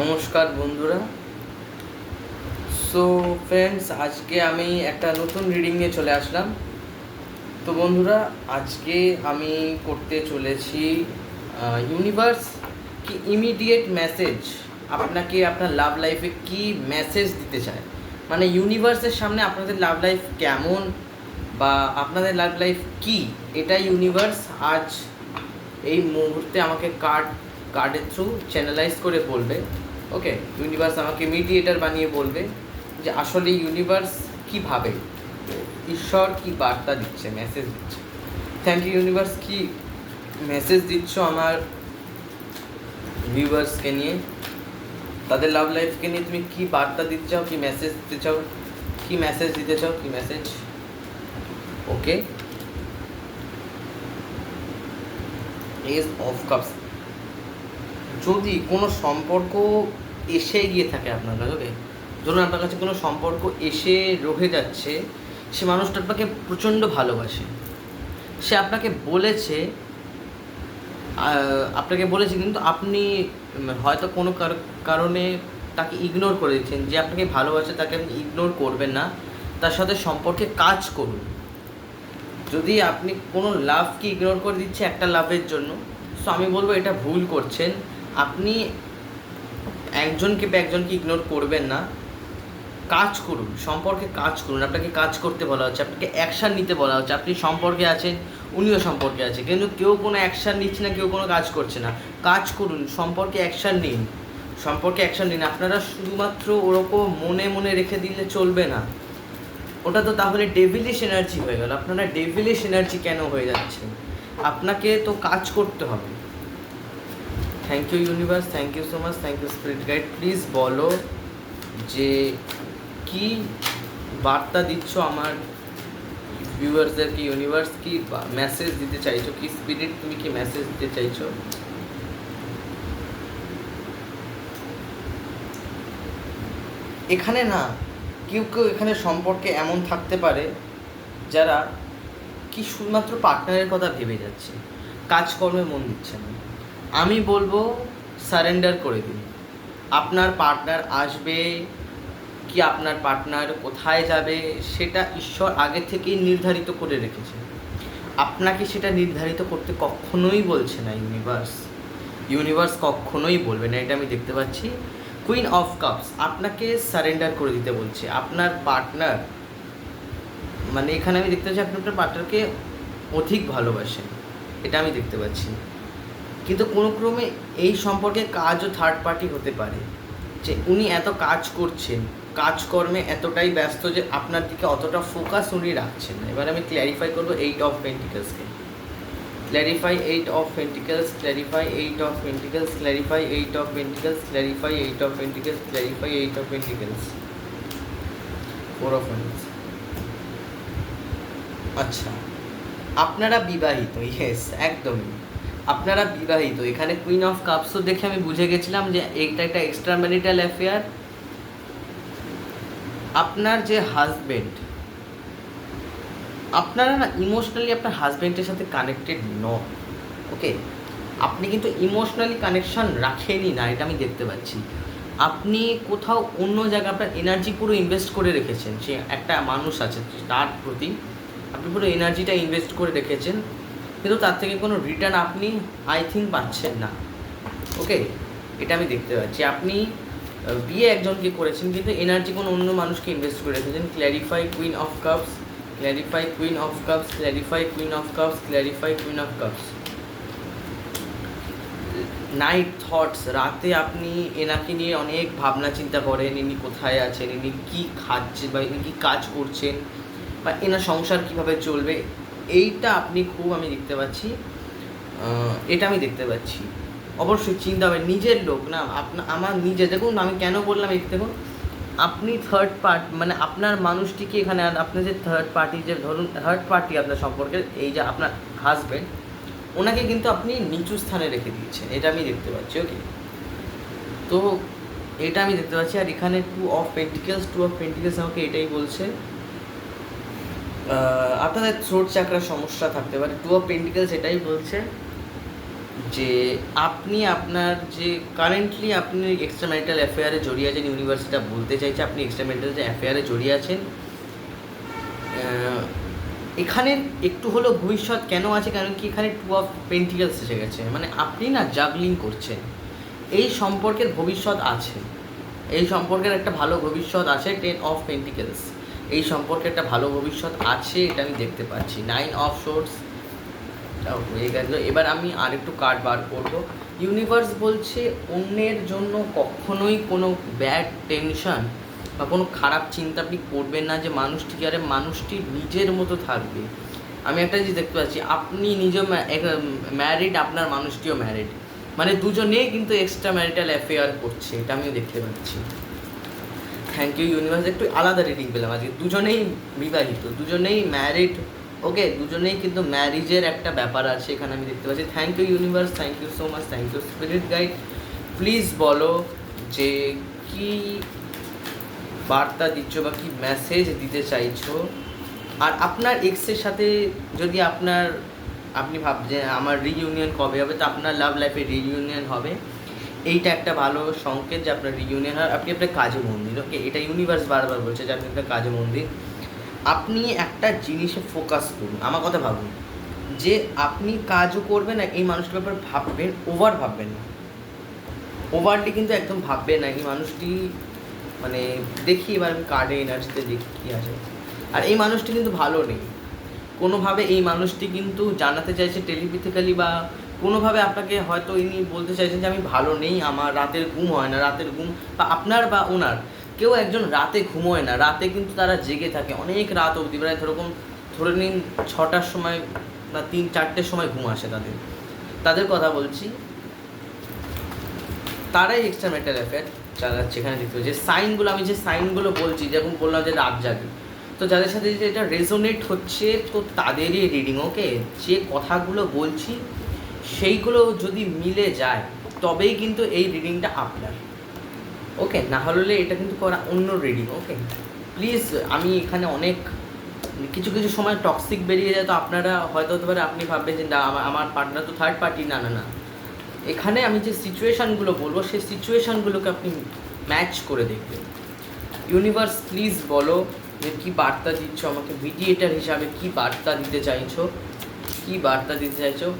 নমস্কার বন্ধুরা। So friends আজকে আমি একটা নতুন রিডিং নিয়ে চলে আসলাম। তো বন্ধুরা, আজকে আমি করতে চলেছি ইউনিভার্স কি ইমিডিয়েট মেসেজ আপনাকে আপনার লাভ লাইফে কি মেসেজ দিতে চায়? মানে ইউনিভার্সের সামনে আপনাদের লাভ লাইফ কেমন বা আপনাদের লাভ লাইফ কি? এটা ইউনিভার্স আজ এই মুহূর্তে আমাকে কার্ড কার্ডের থ্রু চ্যানেলাইজ করে বলবে ওকে ইউনিভার্স আমাকে মিডিয়েটার বানিয়ে বলবে যে আসলে ইউনিভার্স কী ভাবে? ঈশ্বর কি বার্তা দিচ্ছে মেসেজ দিচ্ছে। থ্যাংক ইউ ইউনিভার্স কি মেসেজ দিচ্ছ আমার ভিউয়ার্সকে নিয়ে? তাদের লাভ লাইফকে নিয়ে তুমি কি বার্তা দিতে চাও, কি মেসেজ দিতে চাও? কি মেসেজ দিতে চাও, কি message okay ace of cups যদি কোনো সম্পর্ক এসে গিয়ে থাকে আপনার কাছে ওকে ধরুন আপনার কাছে কোনো সম্পর্ক এসে রহে যাচ্ছে, সে মানুষটা আপনাকে প্রচণ্ড ভালোবাসে। সে আপনাকে বলেছে আপনাকে বলেছে কিন্তু আপনি হয়তো কোনো কার- কারণে তাকে ইগনোর করে দিচ্ছেন। যে আপনাকে ভালোবাসে তাকে আপনি ইগনোর করবেন না। তার সাথে সম্পর্কে কাজ করুন। যদি আপনি কোনো লাভকে ইগনোর করে দিচ্ছে একটা লাভের জন্য সো আমি বলব এটা ভুল করছেন। আপনি একজনকে বা একজনকে ইগনোর করবেন না। কাজ করুন, সম্পর্কে কাজ করুন। আপনাকে কাজ করতে বলা হচ্ছে, আপনাকে অ্যাকশান নিতে বলা হচ্ছে। আপনি সম্পর্কে আছেন, উনিও সম্পর্কে আছে কিন্তু কেউ কোনো অ্যাকশান নিচ্ছে না, কেউ কোনো কাজ করছে না। কাজ করুন, সম্পর্কে অ্যাকশান নিন। সম্পর্কে অ্যাকশান নিন। আপনারা শুধুমাত্র ওরকম মনে মনে রেখে দিলে চলবে না। ওটা তো তাহলে ডেভিলিশ এনার্জি হয়ে গেল। আপনারা ডেভিলিশ এনার্জি কেন হয়ে যাচ্ছে আপনাকে তো কাজ করতে হবে। Thank you universe thank you so much thank you spirit guide please বলো যে কি বার্তা দিচ্ছ আমার ভিউয়ার্সদেরকে ইউনিভার্স কি মেসেজ দিতে চাইছো, কি স্পিরিট তুমি কি মেসেজ দিতে চাইছো? এখানে না, কেউ কেউ এখানে সম্পর্কে এমন থাকতে পারে যারা কি শুধুমাত্র পার্টনারের কথা ভেবে যাচ্ছে। কাজকর্মে মন দিচ্ছে না। আমি বলব সারেন্ডার করে দিন। আপনার পার্টনার আসবে, কি আপনার পার্টনার কোথায় যাবে, সেটা ঈশ্বর আগে থেকেই নির্ধারিত করে রেখেছে। আপনাকে সেটা নির্ধারিত করতে কখনোই বলছে না ইউনিভার্স ইউনিভার্স কখনোই বলবে না, এটা আমি দেখতে পাচ্ছি। কুইন অফ কাপস আপনাকে সারেন্ডার করে দিতে বলছে। আপনার পার্টনার মানে এখানে আমি দেখতে পাচ্ছি আপনি আপনার পার্টনারকে অধিক ভালোবাসেন এটা আমি দেখতে পাচ্ছি। কিন্তু কোনো ক্রমে এই সম্পর্কে কাজও থার্ড পার্টি হতে পারে। যে উনি এত কাজ করছেন, কাজকর্মে এতটাই ব্যস্ত যে আপনার দিকে অতটা ফোকাস উনি রাখছেন না। এবার আমি ক্ল্যারিফাই করব eight of পেন্টিকলসকে clarify eight of pentacles clarify eight of pentacles clarify eight of pentacles clarify eight of pentacles clarify eight of pentacles four of আচ্ছা আপনারা বিবাহিত ইয়েস একদমই। আপনারা বিবাহিত। এখানে কুইন অফ কাপসও দেখে আমি বুঝে গেছিলাম যে এটা একটা এক্সট্রা ম্যারিটাল অ্যাফেয়ার আপনার যে হাজবেন্ড আপনারা না ইমোশনালি আপনার হাজবেন্ডের সাথে কানেক্টেড ন ওকে আপনি কিন্তু ইমোশনালি কানেকশন রাখেনই না, এটা আমি দেখতে পাচ্ছি। আপনি কোথাও অন্য জায়গায় আপনার এনার্জি পুরো ইনভেস্ট করে রেখেছেন, সে একটা মানুষ আছে তার প্রতি। আপনি পুরো এনার্জিটা ইনভেস্ট করে রেখেছেন। কিন্তু তার থেকে কোনো রিটার্ন আপনি আই থিঙ্ক পাচ্ছেন না। ওকে এটা আমি দেখতে পাচ্ছি। আপনি বিয়ে একজনকে করেছেন, কিন্তু এনার্জি কোনো অন্য মানুষকে ইনভেস্ট করে রেখেছেন। Clarify queen of cups clarify queen of cups clarify queen of cups clarify queen of cups night thoughts রাতে আপনি এনাকে নিয়ে অনেক ভাবনা চিন্তা করেন, ইনি কোথায় আছেন, ইনি কী খাচ্ছে বা ইনি কী কাজ করছেন বা এনার সংসার কীভাবে চলবে। এইটা আপনি খুব আমি দেখতে পাচ্ছি এটা আমি দেখতে পাচ্ছি। অবশ্যই চিন্তা হবে, নিজের লোক না আপনার আমার নিজে দেখুন আমি কেন বললাম এই দেখুন, আপনি থার্ড পার্ট মানে আপনার মানুষটিকে এখানে আর আপনার যে থার্ড পার্টি যে ধরুন থার্ড পার্টি আপনার সম্পর্কে, এই যে আপনার হাজব্যান্ড ওনাকে কিন্তু আপনি নিচু স্থানে রেখে দিয়েছেন, এটা আমি দেখতে পাচ্ছি ওকে তো এটা আমি দেখতে পাচ্ছি, আর এখানে two of pentacles two of pentacles আমাকে এটাই বলছে আপনাদের থ্রোট চাকরার সমস্যা থাকতে পারে। টু অফ পেন্টিকেলস এটাই বলছে যে আপনি আপনার যে কারেন্টলি আপনি এক্সট্রা ম্যারিটাল অ্যাফেয়ারে জড়িয়ে আছেন ইউনিভার্সিটিটা বলতে চাইছে, আপনি এক্সট্রা ম্যারিটাল যে অ্যাফেয়ারে জড়িয়ে আছেন এখানে একটু হলেও ভবিষ্যৎ কেন আছে? কারণ কি এখানে টু অফ পেন্টিকেলস এসে গেছে। মানে আপনি না জাগলিং করছেন। এই সম্পর্কের ভবিষ্যৎ আছে। এই সম্পর্কের একটা ভালো ভবিষ্যৎ আছে টেন অফ পেন্টিকেলস এই সম্পর্কে একটা ভালো ভবিষ্যৎ আছে, এটা আমি দেখতে পাচ্ছি। নাইন অফ শোর্টস হয়ে গেল। এবার আমি আরেকটু কার্ড বার করব। ইউনিভার্স বলছে, অন্যের জন্য কখনোই কোনো ব্যাড টেনশন বা কোনো খারাপ চিন্তা আপনি করবেন না যে মানুষটি কি, আরে মানুষটি নিজের মতো থাকবে। আমি একটা জিনিস দেখতে পাচ্ছি, আপনি নিজেও ম্যারিড আপনার মানুষটিও ম্যারিড মানে দুজনেই কিন্তু এক্সট্রা ম্যারিটাল অ্যাফেয়ার করছে, এটা আমিও দেখতে পাচ্ছি। থ্যাংক ইউ ইউনিভার্স একটু আলাদা রিডিং পেলাম আজকে। দুজনেই বিবাহিত, দুজনেই ম্যারিড ওকে দুজনেই কিন্তু ম্যারিজের একটা ব্যাপার আছে, এখানে আমি দেখতে পাচ্ছি। Thank you universe thank you so much thank you spirit guide please বলো যে কি বার্তা দিচ্ছ বা কি মেসেজ দিতে চাইছো? আর আপনার এক্সের সাথে যদি আপনার, আপনি ভাবছেন আমার রিইউনিয়ন কবে হবে, তো আপনার লাভ লাইফে রিইউনিয়ন হবে। এইটা একটা ভালো সংকেত যে আপনার রিইউনিয়ন হয় আপনি আপনার কাজে মন দিন। ওকে এটা ইউনিভার্স বারবার বলছে যে আপনি আপনার কাজে মন দিন। আপনি একটা জিনিসে ফোকাস করুন, আমার কথা ভাবুন। যে আপনি কাজও করবেন না এই মানুষটার ব্যাপারে ভাববেন ওভার ভাববেন না। ওভারলি কিন্তু একদম ভাববেন না। এই মানুষটি মানে দেখি এবার আমি কার্ডে এনার্জিতে দেখি কী আছে। আর এই মানুষটি কিন্তু ভালো নেই। কোনোভাবে এই মানুষটি কিন্তু জানাতে চাইছে টেলিপ্যাথিক্যালি বা কোনোভাবে আপনাকে হয়তো ইনি বলতে চাইছেন যে আমি ভালো নেই, আমার রাতের ঘুম হয় না, রাতের ঘুম বা আপনার বা ওনার। কেউ একজন রাতে ঘুমোয় না, রাতে কিন্তু তারা জেগে থাকে, অনেক রাত অবধি। প্রায় ধরুন, ধরে নিন ছটার সময় বা তিন, চারটের সময় ঘুম আসে তাদের। তাদের কথা বলছি। তারাই এক্সট্রা মেটাল অ্যাফেয়ার চালাচ্ছে এখানে দেখতে যে সাইনগুলো আমি যে সাইনগুলো বলছি, যেরকম বললাম যে রাত জাগে। তো যাদের সাথে যে এটা রেজোনেট হচ্ছে, তো তাদেরই রিডিং ওকে যে কথাগুলো বলছি সেইগুলো যদি মিলে যায়, তবেই কিন্তু এই রিডিংটা আপনার। ওকে না হলে এটা কিন্তু করা অন্য রিডিং ওকে প্লিজ আমি এখানে অনেক, কিছু কিছু সময় টক্সিক বেরিয়ে যায়, তো আপনারা হয়তো হতে পারে আপনি ভাববেন যে, না আমার- পার্টনার তো থার্ড পার্টি না না না। এখানে আমি যে সিচুয়েশানগুলো বলব, সেই সিচুয়েশানগুলোকে আপনি ম্যাচ করে দেখবেন। ইউনিভার্স প্লিজ বলো যে, কী বার্তা দিচ্ছ আমাকে? মিডিয়েটার হিসাবে কি বার্তা দিতে চাইছো? কি বার্তা দিতে চাইছো?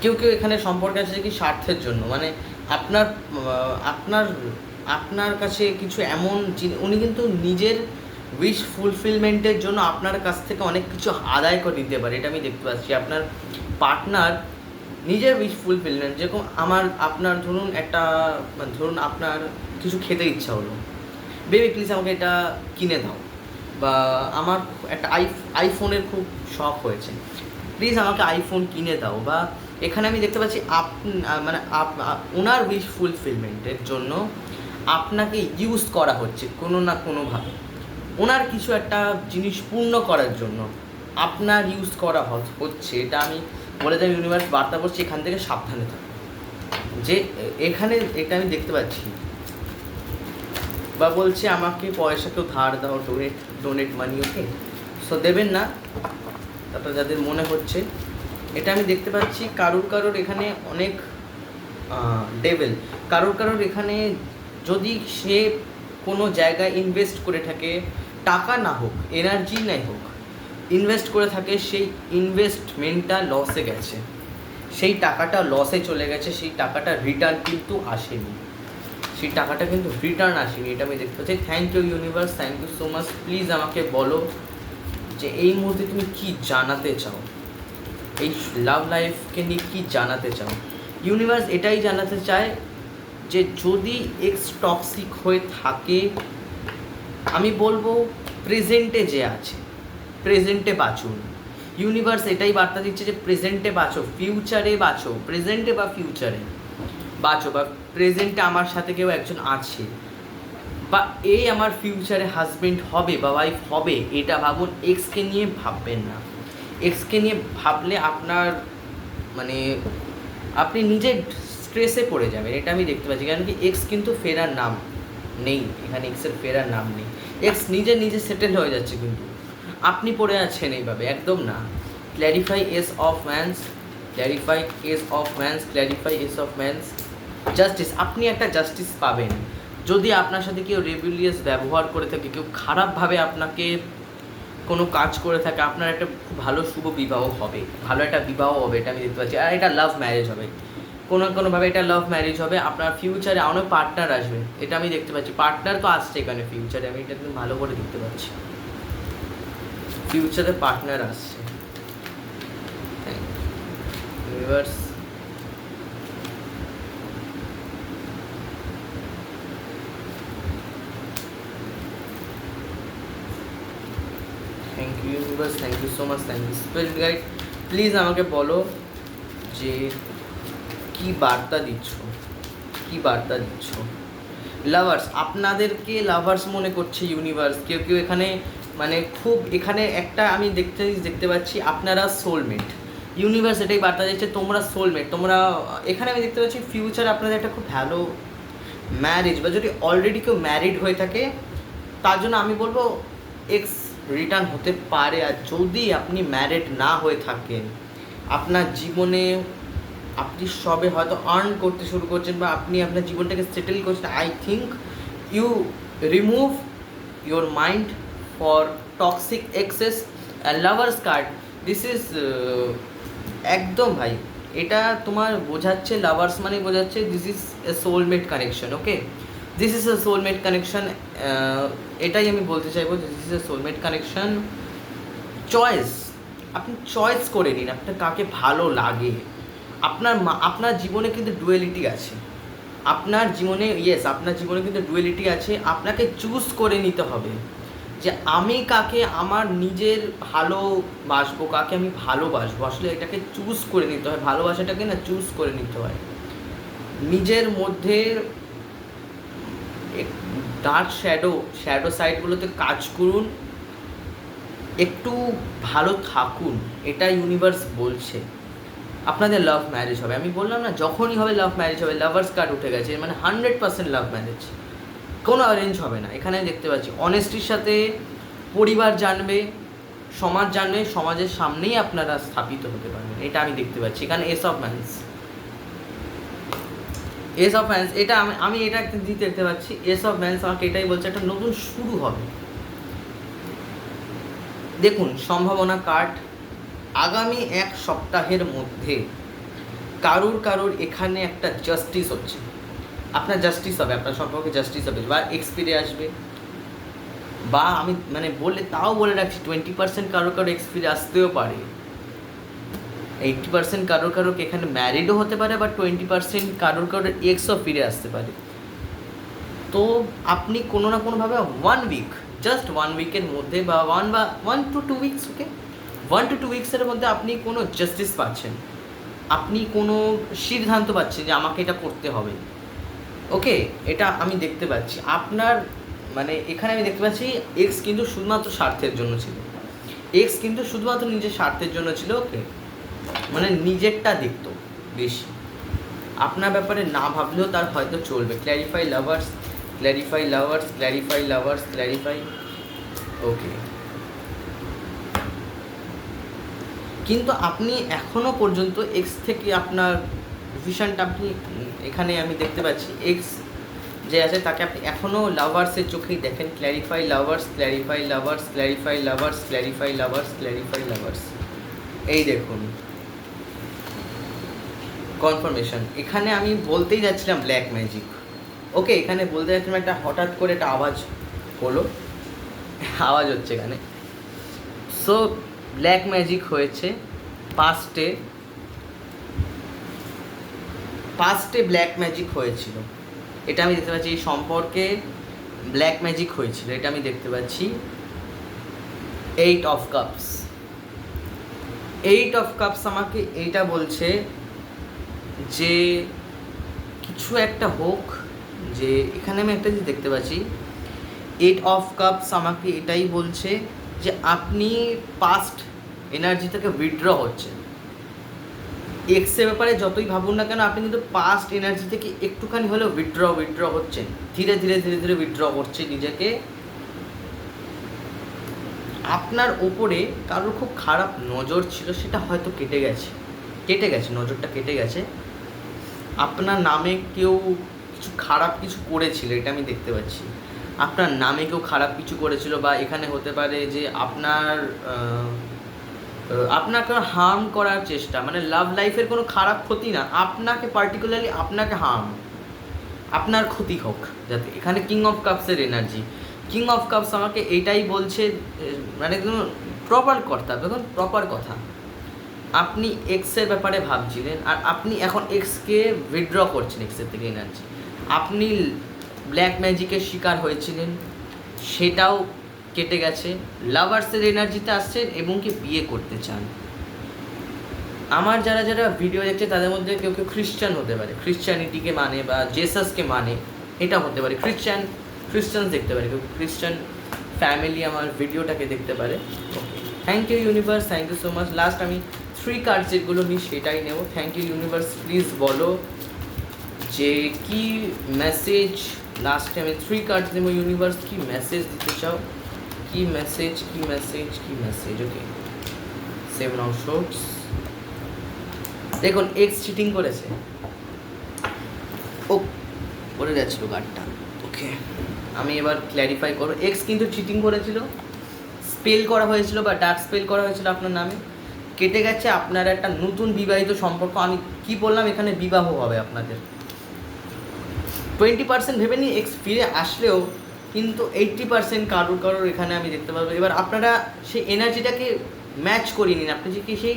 কেউ কেউ এখানে সম্পর্কে আছে কি স্বার্থের জন্য? মানে আপনার আপনার আপনার কাছে কিছু এমন উনি কিন্তু নিজের উইশ ফুলফিলমেন্টের জন্য আপনার কাছ থেকে অনেক কিছু আদায় করে নিতে পারে, এটা আমি দেখতে পাচ্ছি। আপনার পার্টনার নিজের উইশ ফুলফিলমেন্ট যেরকম আমার, আপনার ধরুন একটা, ধরুন আপনার কিছু খেতে ইচ্ছা হলো। বেবি প্লিজ আমাকে এটা কিনে দাও। বা, আমার একটা আই আইফোনের খুব শখ হয়েছে। প্লিজ আমাকে আইফোন কিনে দাও। বা এখানে আমি দেখতে পাচ্ছি আপ মানে আপ- ওনার উইশ ফুলফিলমেন্টের জন্য আপনাকে ইউজ করা হচ্ছে কোনো না কোনোভাবে। ওনার কিছু একটা জিনিস পূর্ণ করার জন্য আপনার ইউজ করা হচ্ছে, এটা আমি বলে দেয় ইউনিভার্স বার্তা করছি এখান থেকে সাবধানে থাকো যে, এখানে এটা আমি দেখতে পাচ্ছি। বা বলছে আমাকে পয়সা কেউ ধার দাও donate donate money okay so দেবেন না। তারপর যাদের মনে হচ্ছে এটা আমি দেখতে পাচ্ছি, কারুর কারুর এখানে অনেক ডেভেল কারোর কারোর এখানে যদি সে কোনো জায়গায় ইনভেস্ট করে থাকে, টাকা না হোক এনার্জি নাই হোক ইনভেস্ট করে থাকে, সেই ইনভেস্টমেন্টটা লসে গেছে। সেই টাকাটা লসে চলে গেছে, সেই টাকাটা রিটার্ন কিন্তু আসেনি। সেই টাকাটা কিন্তু রিটার্ন আসেনি, এটা আমি দেখতে পাচ্ছি। Thank you universe thank you so much please আমাকে বলো যে এই মুহূর্তে তুমি কি জানাতে চাও? এই লাভ লাইফকে নিয়ে কী জানাতে চাও? ইউনিভার্স এটাই জানাতে চায় যে যদি এক্স টক্সিক হয়ে থাকে, আমি বলব প্রেজেন্টে যে আছে প্রেজেন্টে বাঁচুন ইউনিভার্স এটাই বার্তা দিচ্ছে যে প্রেজেন্টে বাঁচো ফিউচারে বাঁচো প্রেজেন্টে বা ফিউচারে বাঁচো বা প্রেজেন্টে আমার সাথে কেউ একজন আছে বা এই আমার ফিউচারে হাজবেন্ড হবে বা ওয়াইফ হবে, এটা ভাবুন এক্সকে নিয়ে ভাববেন না। এক্সকে নিয়ে ভাবলে আপনার মানে আপনি নিজে স্ট্রেসে পড়ে যাবেন, এটা আমি দেখতে পাচ্ছি। কারণ কি, এক্স কিন্তু ফেরার নাম নেই, এখানে এক্সের ফেরার নাম নেই। এক্স নিজে নিজে সেটেল হয়ে যাচ্ছে কিন্তু। আপনি পড়ে আছেন এইভাবে, একদম না। Clarify ace of wands clarify ace of wands clarify ace of wands justice আপনি একটা জাস্টিস পাবেন। যদি আপনার সাথে কেউ রেগুলিয়াস ব্যবহার করে থাকে, কেউ খারাপভাবে আপনাকে কোনো কাজ করে থাকে, আপনার একটা ভালো শুভ বিবাহ হবে, ভালো একটা বিবাহ হবে, এটা আমি দেখতে পাচ্ছি। আর এটা লাভ ম্যারেজ হবে। কোনো কোনোভাবে এটা লাভ ম্যারেজ হবে, আপনার ফিউচারে অনেক পার্টনার আসবে, এটা আমি দেখতে পাচ্ছি। পার্টনার তো আসছে এখানে ফিউচারে আমি এটা একদম ভালো করে দেখতে পাচ্ছি। ফিউচারে পার্টনার আসছে। Universe thank you thank you so much thank you spirit guide please আমাকে বলো যে কি বার্তা দিচ্ছ? কি বার্তা দিচ্ছ? লাভার্স আপনাদেরকে লাভার্স মনে করছে ইউনিভার্স কেউ কেউ এখানে মানে খুব এখানে একটা আমি দেখতে দেখতে পাচ্ছি আপনারা সোলমেট ইউনিভার্স এটাই বার্তা দিচ্ছে, তোমরা সোলমেট তোমরা, এখানে আমি দেখতে পাচ্ছি ফিউচার আপনাদের একটা খুব ভালো ম্যারেজ বা যদি অলরেডি কেউ ম্যারিড হয়ে থাকে, তার জন্য আমি বলব এক্স রিটার্ন হতে পারে আর যদি আপনি ম্যারিড না হয়ে থাকেন, আপনার জীবনে আপনি সবে হয়তো আর্ন করতে শুরু করছেন বা আপনি আপনার জীবনটাকে সেটেল করছেন I think you remove your mind for toxic exes lovers card this is একদম ভাই, এটা তোমার বোঝাচ্ছে লাভার্স মানে বোঝাচ্ছে this is a soulmate connection okay this is a soulmate connection এটাই আমি বলতে চাইব this is a soulmate connection choice আপনি চয়েস করে নিন, আপনার কাকে ভালো লাগে। আপনার মা- আপনার জীবনে কিন্তু ডুয়েলিটি আছে। আপনার জীবনে ইয়েস আপনার জীবনে কিন্তু ডুয়েলিটি আছে। আপনাকে চুজ করে নিতে হবে যে আমি কাকে আমার নিজের ভালোবাসবো কাকে আমি ভালোবাসবো। আসলে এটাকে চুজ করে নিতে হয়, ভালোবাসাটাকে না চুজ করে নিতে হয়। নিজের মধ্যে ডার্ক শ্যাডো শ্যাডো সাইডগুলোতে কাজ করুন, একটু ভালো থাকুন, এটা ইউনিভার্স বলছে। আপনাদের লাভ ম্যারেজ হবে। আমি বললাম না, যখনই হবে লাভ ম্যারেজ হবে লাভার্স কার্ড উঠে গেছে মানে হান্ড্রেড পার্সেন্ট লাভ ম্যারেজ কোনো অ্যারেঞ্জ হবে না। এখানে দেখতে পাচ্ছি অনেস্টির সাথে পরিবার জানবে, সমাজ জানবে, সমাজের সামনেই আপনারা স্থাপিত হতে পারবেন। এটা আমি দেখতে পাচ্ছি। এখানে ace of ace of wands এটা আমি আমি এটা দিতে দেখতে পাচ্ছি এস অফ ম্যান্স আমাকে এটাই বলছে, একটা নতুন শুরু হবে। দেখুন, সম্ভাবনা কার্ড আগামী এক সপ্তাহের মধ্যে কারুর কারুর এখানে একটা জাস্টিস হচ্ছে। আপনার জাস্টিস হবে, আপনার সম্পর্কে জাস্টিস হবে, বা এক্সপিরে আসবে। বা আমি মানে বলে, তাও বলে রাখছি টোয়েন্টি পার্সেন্ট কারোর কারও এক্সপিরে আসতেও পারে। এইটটি পার্সেন্ট কারোর কারোর এখানে ম্যারিডও হতে পারে বা টোয়েন্টি পার্সেন্ট কারোর কারোর এক্সও ফিরে আসতে পারে। তো আপনি কোনো না কোনোভাবে ওয়ান উইক জাস্ট ওয়ান উইকের মধ্যে বা ওয়ান বা one two two weeks okay one two two উইকসের মধ্যে আপনি কোনো জাস্টিস পাচ্ছেন। আপনি কোনো সিদ্ধান্ত পাচ্ছেন যে আমাকে এটা করতে হবে। ওকে এটা আমি দেখতে পাচ্ছি। আপনার মানে এখানে আমি দেখতে পাচ্ছি এক্স কিন্তু শুধুমাত্র স্বার্থের জন্য ছিল। এক্স কিন্তু শুধুমাত্র নিজের স্বার্থের জন্য ছিল ওকে মানে নিজেরটা দেখতো বেশি। আপনার ব্যাপারে না ভাবলেও তার হয়তো চলবে। Clarify lovers clarify lovers clarify lovers clarify okay কিন্তু আপনি এখনও পর্যন্ত এক্স থেকে আপনার ভিশনটা আপনি, এখানে আমি দেখতে পাচ্ছি এক্স যে আছে তাকে আপনি এখনও লাভার্সের চোখেই দেখেন। Clarify lovers clarify lovers clarify lovers clarify lovers clarify lovers এই দেখুন। কনফার্মেশন এখানে আমি বলতেই যাচ্ছিলাম ব্ল্যাক ম্যাজিক ওকে এখানে বলতে যাচ্ছিলাম একটা হঠাৎ করে একটা আওয়াজ হলো। আওয়াজ হচ্ছে এখানে। সো ব্ল্যাক ম্যাজিক হয়েছে। পাস্টে পাস্টে ব্ল্যাক ম্যাজিক হয়েছিল। এটা আমি দেখতে পাচ্ছি, এই সম্পর্কে ব্ল্যাক ম্যাজিক হয়েছিল। এটা আমি দেখতে পাচ্ছি। Eight of cups eight of cups আমাকে এইটা বলছে যে কিছু একটা হোক, যে এখানে আমি একটা জিনিস দেখতে পাচ্ছি। এইট অফ কাপস আমাকে এটাই বলছে যে আপনি পাস্ট এনার্জি থেকে উইথড্র হচ্ছেন। এক্সের ব্যাপারে যতই ভাবুন না কেন, আপনি কিন্তু পাস্ট এনার্জি থেকে একটুখানি হলেও উইথড্র উইথড্র হচ্ছেন। ধীরে ধীরে ধীরে ধীরে উইথড্র করছে নিজেকে। আপনার ওপরে কারোর খুব খারাপ নজর ছিল, সেটা হয়তো কেটে গেছে। কেটে গেছে, নজরটা কেটে গেছে। আপনার নামে কেউ কিছু খারাপ কিছু করেছিল, এটা আমি দেখতে পাচ্ছি। আপনার নামে কেউ খারাপ কিছু করেছিল বা এখানে হতে পারে যে আপনার আপনাকে হার্ম করার চেষ্টা মানে লাভ লাইফের কোনো খারাপ ক্ষতি না, আপনাকে পার্টিকুলারলি আপনাকে হার্ম আপনার ক্ষতি হোক, যাতে এখানে কিং অফ কাপসের এনার্জি কিং অফ কাপস আমাকে এটাই বলছে মানে প্রপার কথা দেখুন প্রপার কথা। আপনি এক্সের ব্যাপারে ভাবছিলেন, আর আপনি এখন এক্সকে উইথড্র করছেন এক্সের থেকে এনার্জি আপনি ব্ল্যাক ম্যাজিকের শিকার হয়েছিলেন, সেটাও কেটে গেছে। লাভার্সের এনার্জিতে আসছেন এবং কি বিয়ে করতে চান। আমার যারা যারা ভিডিও দেখছে, তাদের মধ্যে কেউ কেউ খ্রিস্টান হতে পারে। খ্রিশ্চানিটিকে মানে বা জেসাসকে মানে এটা হতে পারে। খ্রিস্টান খ্রিস্টান দেখতে পারে। কেউ খ্রিস্টান ফ্যামিলি আমার ভিডিওটাকে দেখতে পারে। Okay thank you universe thank you so much last আমি থ্রি কার্ড যেগুলো নিই সেটাই নেব। থ্যাংক ইউ ইউনিভার্স প্লিজ বলো যে কি মেসেজ লাস্টে আমি থ্রি কার্ড নেব ইউনিভার্স কি মেসেজ দিতে চাও? কি মেসেজ কি মেসেজ কি message okay seven of swords দেখুন এক্স চিটিং করেছে। ও, পড়ে যাচ্ছিল কার্ডটা ওকে আমি এবার ক্ল্যারিফাই করব এক্স কিন্তু চিটিং করেছিল। স্পেল করা হয়েছিল বা ডার্ক স্পেল করা হয়েছিল আপনার নামে? কেটে গেছে, আপনার একটা নতুন বিবাহিত সম্পর্ক। আমি কি বললাম, এখানে বিবাহ হবে আপনাদের। টোয়েন্টি পার্সেন্ট ভেবে নিয়ে এক্স ফিরে আসলেও কিন্তু এইট্টি পার্সেন্ট কারোর কারোর এখানে আমি দেখতে পাবো এবার আপনারা সেই এনার্জিটাকে ম্যাচ করিয়ে নিন। আপনি যে কি সেই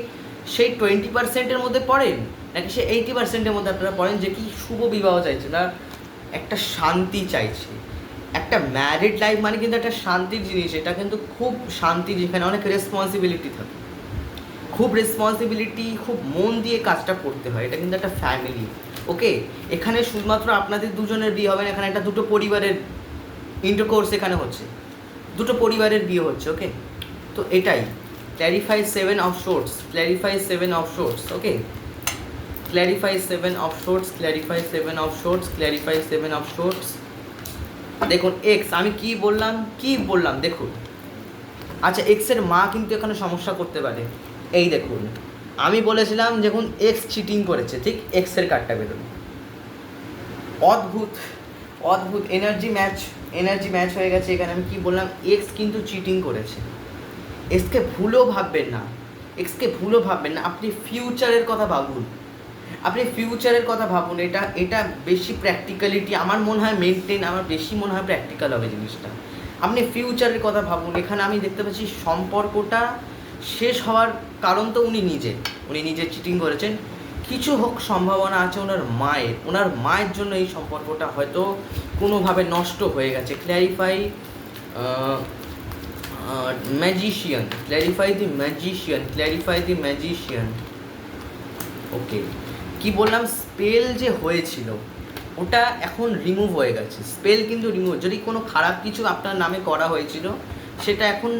সেই টোয়েন্টি পার্সেন্টের মধ্যে পড়েন, নাকি সেই এইটি পার্সেন্টের মধ্যে আপনারা পড়েন যে কি শুভ বিবাহ চাইছে? না, একটা শান্তি চাইছে। একটা ম্যারিড লাইফ মানে কিন্তু একটা শান্তির জিনিস। এটা কিন্তু খুব শান্তি যেখানে অনেক রেসপন্সিবিলিটি থাকে। খুব রেসপন্সিবিলিটি খুব মন দিয়ে কাজটা করতে হয়। এটা কিন্তু একটা ফ্যামিলি ওকে এখানে শুধুমাত্র আপনাদের দুজনের বিয়ে হবে না, এখানে একটা দুটো পরিবারের ইন্টারকোর্স এখানে হচ্ছে। দুটো পরিবারের বিয়ে হচ্ছে ওকে তো এটাই। Clarify seven of swords clarify seven of swords okay clarify seven of swords clarify seven of swords clarify seven of swords দেখুন এক্স আমি কি বললাম? কি বললাম? দেখুন। আচ্ছা এক্সের মা কিন্তু এখানে সমস্যা করতে পারে। এই দেখুন, আমি বলেছিলাম দেখুন এক্স চিটিং করেছে, ঠিক এক্সের কার্ডটা বেরোন অদ্ভুত অদ্ভুত এনার্জি ম্যাচ এনার্জি ম্যাচ হয়ে গেছে এখানে, আমি কি বললাম এক্স কিন্তু চিটিং করেছে। এক্সকে ভুলও ভাববেন না এক্সকে ভুলও ভাববেন না, আপনি ফিউচারের কথা ভাবুন। আপনি ফিউচারের কথা ভাবুন, এটা এটা বেশি প্র্যাকটিক্যালিটি আমার মনে হয় মেনটেন আমার বেশি মনে হয় প্র্যাকটিক্যাল হবে জিনিসটা। আপনি ফিউচারের কথা ভাবুন, এখানে আমি দেখতে পাচ্ছি সম্পর্কটা শেষ হওয়ার কারণ তো উনি নিজে। উনি নিজে চিটিং করেছেন। কিছু হোক সম্ভাবনা আছে ওনার মায়ের। ওনার মায়ের জন্য এই সম্পর্কটা হয়তো কোনোভাবে নষ্ট হয়ে গেছে। Clarify magician clarify the magician clarify the magician okay কি বললাম? স্পেল যে হয়েছিল, ওটা এখন রিমুভ হয়ে গেছে। স্পেল কিন্তু রিমুভ যদি কোনো খারাপ কিছু আপনার নামে করা হয়েছিল, সেটা এখন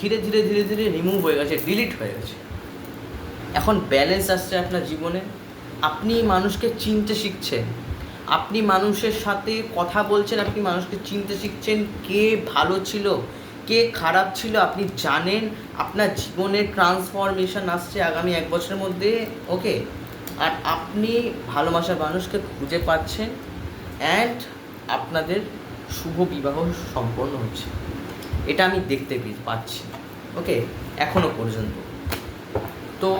ধীরে ধীরে ধীরে ধীরে রিমুভ হয়ে গেছে ডিলিট হয়ে গেছে। এখন ব্যালেন্স আসছে আপনার জীবনে। আপনি মানুষকে চিনতে শিখছেন। আপনি মানুষের সাথে কথা বলছেন, আপনি মানুষকে চিনতে শিখছেন কে ভালো ছিল, কে খারাপ ছিল। আপনি জানেন আপনার জীবনের ট্রান্সফরমেশন আসছে আগামী এক বছরের মধ্যে, ওকে? আর আপনি ভালোবাসার মানুষকে খুঁজে পাচ্ছেন অ্যান্ড আপনাদের শুভ বিবাহ সম্পন্ন হচ্ছে। এটা আমি দেখতে পাচ্ছি ওকে এখনও পর্যন্ত। তো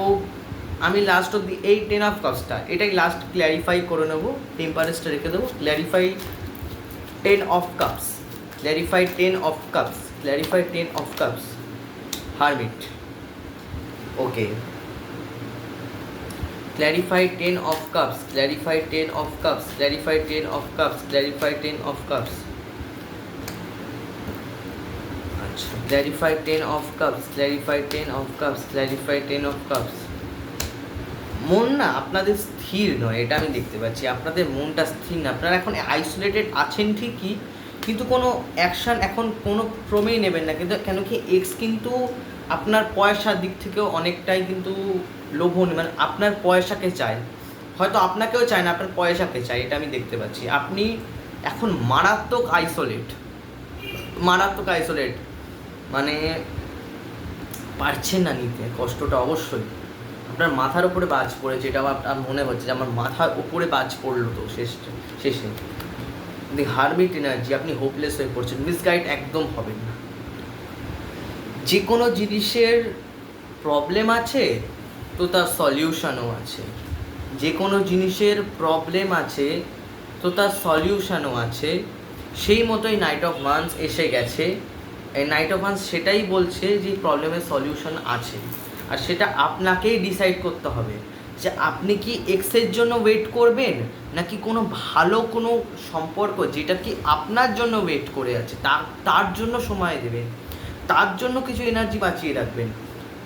আমি লাস্ট অব্দি এই টেন অফ কাপসটা এটাই লাস্ট ক্ল্যারিফাই করে নেব টেম্পারেচারটা রেখে দেবো। Clarify ten of cups clarify ten of cups clarify ten of cups hermit okay clarify 10 of cups clarify 10 of cups clarify 10 of cups clarify 10 of cups আচ্ছা clarify 10 of cups clarify 10 of cups clarify 10 of cups মন না আপনাদের স্থির নয়, এটা আমি দেখতে পাচ্ছি। আপনাদের মনটা স্থির না। আপনারা এখন আইসোলেটেড আছেন ঠিকই, কিন্তু কোনো অ্যাকশান এখন কোনো ক্রমেই নেবেন না। কিন্তু কেন কি এক্স কিন্তু আপনার পয়সার দিক থেকেও অনেকটাই কিন্তু লোভন মানে আপনার পয়সাকে চায়। হয়তো আপনাকেও চায় না, আপনার পয়সাকে চায়, এটা আমি দেখতে পাচ্ছি। আপনি এখন মারাত্মক আইসোলেট মারাত্মক আইসোলেট মানে পারছেন না নিতে, কষ্টটা অবশ্যই। আপনার মাথার উপরে বাজ পড়েছে, এটা আমার মনে হচ্ছে যে আমার মাথার উপরে বাজ পড়ল তো শেষ শেষে। দি হারমিট এনার্জি আপনি হোপলেস হয়ে পড়ছেন। মিসগাইড একদম হবেন না। যে কোনো জিনিসের প্রবলেম আছে, তো তার সলিউশনও আছে। যে কোনো জিনিসের প্রবলেম আছে, তো তার সলিউশনও আছে। সেই মতোই নাইট অফ মান্থস এসে গেছে। নাইট মান্থস সেটাই বলছে যে প্রবলেমের সলিউশন আছে। আর সেটা আপনাকেই ডিসাইড করতে হবে যে আপনি কি এক্সের জন্য ওয়েট করবেন, নাকি কোনো ভালো কোনো সম্পর্ক যেটা কি আপনার জন্য ওয়েট করে আছে, তার তার জন্য সময় দেবেন, তার জন্য কিছু এনার্জি বাঁচিয়ে রাখবেন।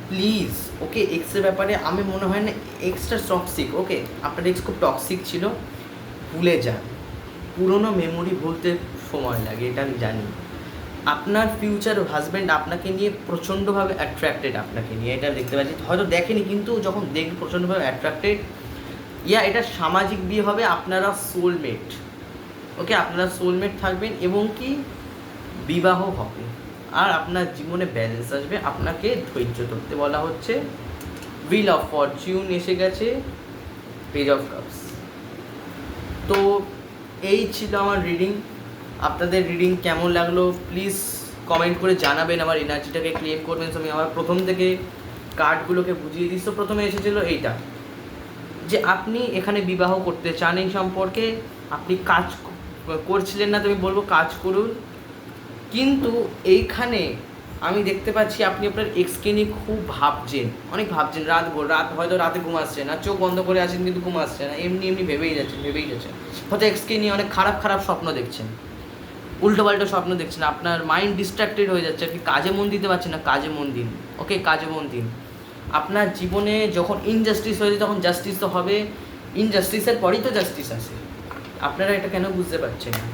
প্লিজ ওকে এক্সের ব্যাপারে আমি মনে হয় না এক্সট্রা টক্সিক ওকে আপনার এক্স খুব টক্সিক ছিল, ভুলে যান। পুরনো মেমোরি ভুলতে সময় লাগে, এটা আমি জানি। আপনার ফিউচার হাজব্যান্ড আপনাকে নিয়ে প্রচণ্ডভাবে অ্যাট্রাক্টেড আপনাকে নিয়ে, এটা দেখতে পাচ্ছি। হয়তো দেখেনি, কিন্তু যখন দেখবে প্রচণ্ডভাবে অ্যাট্রাক্টেড ইয়া, এটা সামাজিক বিয়ে হবে আপনারা সোলমেট ওকে আপনারা সোলমেট থাকবেন এবং কি? বিবাহ হবে। আর আপনার জীবনে ব্যালেন্স আসবে। আপনাকে ধৈর্য ধরতে বলা হচ্ছে। হুইল অফ ফরচুন এসে গেছে। পেজ অফ কাপস তো এই ছিল আমার রিডিং আপনাদের রিডিং কেমন লাগল? প্লিজ কমেন্ট করে জানাবেন, আমার এনার্জিটাকে ক্লেম করবেন। আমি আমার প্রথম থেকে কার্ডগুলোকে বুঝিয়ে দিচ্ছি তো প্রথমে এসেছিল এইটা। যে আপনি এখানে বিবাহ করতে চান এই সম্পর্কে, আপনি কাজ করছিলেন না, তো আমি বলব কাজ করুন। কিন্তু এইখানে আমি দেখতে পাচ্ছি আপনি আপনার এক্সকে নিয়ে খুব ভাবছেন। অনেক ভাবছেন, রাত রাত হয়তো রাতে ঘুম আসছে না, চোখ বন্ধ করে আছেন কিন্তু ঘুম আসছে না। এমনি এমনি ভেবেই যাচ্ছেন ভেবেই যাচ্ছেন। হয়তো এক্সকে নিয়ে অনেক খারাপ খারাপ স্বপ্ন দেখছেন। উল্টো পাল্টো স্বপ্ন দেখছেন, আপনার মাইন্ড ডিস্ট্রাক্টেড হয়ে যাচ্ছে, আপনি কাজে মন দিতে পারছেন না, কাজে মন দিন ওকে কাজে মন দিন। আপনার জীবনে যখন ইনজাস্টিস হয়েছে তখন জাস্টিস তো হবে ইনজাস্টিসের পরেই তো জাস্টিস আসে আপনারা এটা কেন বুঝতে পারছেন না?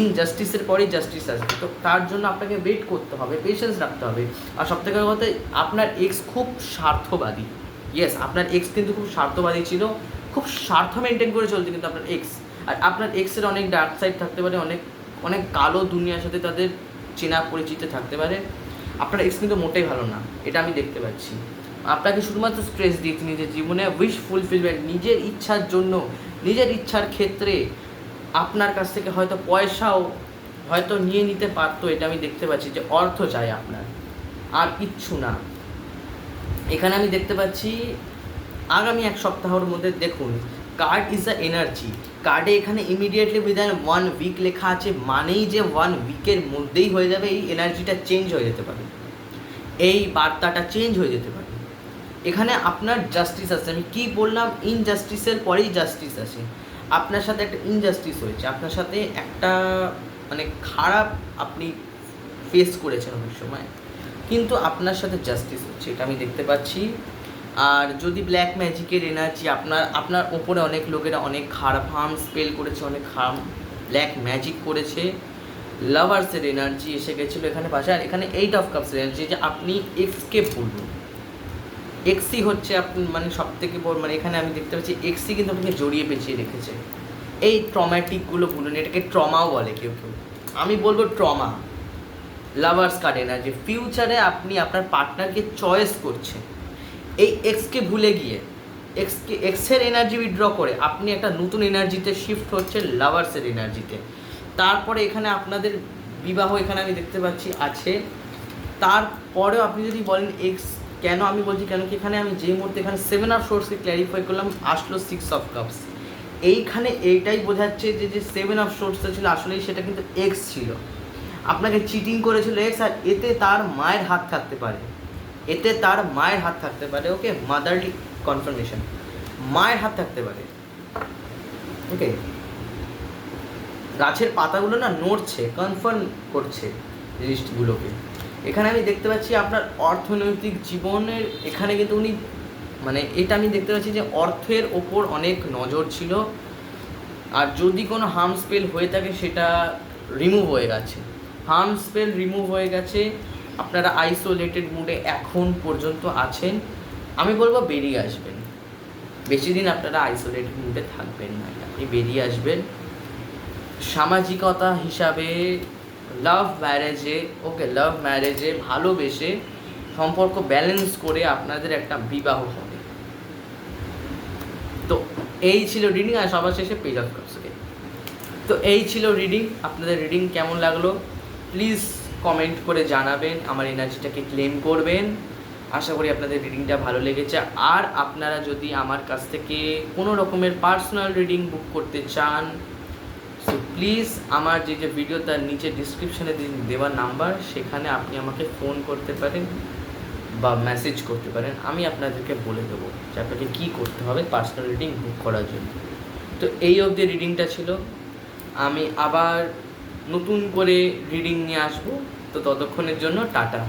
ইনজাস্টিসের পরেই জাস্টিস আসবে। তো তার জন্য আপনাকে ওয়েট করতে হবে পেশেন্স রাখতে হবে। আর সব থেকে কথা, আপনার এক্স খুব স্বার্থবাদী। ইয়েস আপনার এক্স কিন্তু খুব স্বার্থবাদী ছিল, খুব স্বার্থ মেনটেন করে চলছে কিন্তু আপনার এক্স আর আপনার এক্সের অনেক ডার্ক সাইড থাকতে পারে, অনেক অনেক কালো দুনিয়ার সাথে তাদের চেনা পরিচিত থাকতে পারে। আপনার এক্স কিন্তু মোটেই ভালো না, এটা আমি দেখতে পাচ্ছি। আপনাকে শুধুমাত্র স্ট্রেস দিয়েছে নিজের জীবনে উইশ ফুলফিলমেন্ট নিজের ইচ্ছার জন্য, নিজের ইচ্ছার ক্ষেত্রে আপনার কাছ থেকে হয়তো পয়সাও হয়তো নিয়ে নিতে পারতো, এটা আমি দেখতে পাচ্ছি যে অর্থ চাই আপনার, আর কিচ্ছু না। এখানে আমি দেখতে পাচ্ছি, আগামী এক সপ্তাহের মধ্যে দেখুন কার্ড ইজ দ্য এনার্জি কার্ডে এখানে ইমিডিয়েটলি উইদান ওয়ান উইক লেখা আছে, মানেই যে ওয়ান উইকের মধ্যেই হয়ে যাবে, এই এনার্জিটা চেঞ্জ হয়ে যেতে পারে। এই বার্তাটা চেঞ্জ হয়ে যেতে পারে। এখানে আপনার জাস্টিস আছে। আমি কী বললাম? ইনজাস্টিসের পরেই জাস্টিস আছে আপনার সাথে একটা ইনজাস্টিস হয়েছে। আপনার সাথে একটা মানে খারাপ আপনি ফেস করেছেন অনেক সময়। কিন্তু আপনার সাথে জাস্টিস হচ্ছে। এটা আমি দেখতে পাচ্ছি। আর যদি ব্ল্যাক ম্যাজিকের এনার্জি আপনার আপনার ওপরে অনেক লোকেরা অনেক খারাপ হার্ম স্পেল করেছে, অনেক হার্ম ব্ল্যাক ম্যাজিক করেছে লাভার্সের এনার্জি এসে গেছিল এখানে পাশে। আর এখানে এইট অফ কাপসের এনার্জি যে আপনি এক্সকে ভুলুন এক্সি হচ্ছে আপনি মানে সব থেকে বড় মানে এখানে আমি দেখতে পাচ্ছি এক্সি কিন্তু আপনাকে জড়িয়ে পেঁচিয়ে রেখেছে। এই ট্রমাটিকগুলো বলুন, এটাকে ট্রমাও বলে কেউ কেউ। আমি বলব ট্রমা লাভার্স কার্ড এনার্জি ফিউচারে আপনি আপনার পার্টনারকে চয়েস করছেন। এই এক্সকে ভুলে গিয়ে এক্সকে এক্সের এনার্জি উইথড্র করে, আপনি একটা নতুন এনার্জিতে শিফট হচ্ছে লাভার্সের এনার্জিতে তারপরে এখানে আপনাদের বিবাহ এখানে আমি দেখতে পাচ্ছি আছে। তারপরেও আপনি যদি বলেন এক্স কেন আমি বলছি, কেন কি এখানে আমি যে মুহূর্তে এখানে সেভেন অফ সোর্সকে ক্ল্যারিফাই করলাম, আসলো সিক্স অফ কাপস এইখানে এইটাই বোঝাচ্ছে যে যে সেভেন অফ সোর্সটা ছিল, আসলেই সেটা কিন্তু এক্স ছিল। আপনাকে চিটিং করেছিল এক্স আর এতে তার মায়ের হাত থাকতে পারে। এতে তার মায়ের হাত থাকতে পারে, ওকে মাদারলি কনফার্মেশন। মায়ের হাত থাকতে পারে। ওকে? গাছের পাতাগুলো না নড়ছে কনফার্ম করছে জিনিসগুলোকে। এখানে আমি দেখতে পাচ্ছি আপনার অর্থনৈতিক জীবনের, এখানে কিন্তু উনি মানে এটা আমি দেখতে পাচ্ছি যে অর্থের ওপর অনেক নজর ছিল। আর যদি কোনো হার্ম স্পেল হয়ে থাকে, সেটা রিমুভ হয়ে গেছে। হার্ম স্পেল রিমুভ হয়ে গেছে। আপনারা আইসোলেটেড মুডে এখন পর্যন্ত আছেন, আমি বলব বেরিয়ে আসবেন। বেশি দিন আপনারা আইসোলেটেড মুডে থাকবেন না, আপনি বেরিয়ে আসবেন। সামাজিকতা হিসাবে লাভ ম্যারেজে ওকে লাভ ম্যারেজে ভালোবেসে সম্পর্ক ব্যালেন্স করে আপনাদের একটা বিবাহ হবে। তো এই ছিল রিডিং আর সবার শেষে পেজ অফ তো এই ছিল রিডিং আপনাদের রিডিং কেমন লাগল? প্লিজ কমেন্ট করে জানাবেন, আমার এনার্জিটাকে ক্লেম করবেন। আশা করি আপনাদের রিডিংটা ভালো লেগেছে। আর আপনারা যদি আমার কাছ থেকে কোনো রকমের পার্সোনাল রিডিং বুক করতে চান সো প্লিজ আমার যে যে ভিডিও তার নিচে ডিসক্রিপশানে দেওয়া নাম্বার সেখানে আপনি আমাকে ফোন করতে পারেন বা মেসেজ করতে পারেন, আমি আপনাদেরকে বলে দেবো যে আপনাকে কী করতে হবে পার্সোনাল রিডিং বুক করার জন্য। তো এই অবধি রিডিংটা ছিল। আমি আবার নতুন করে রিডিং নিয়ে আসব। তো ততক্ষণের জন্য টাটা।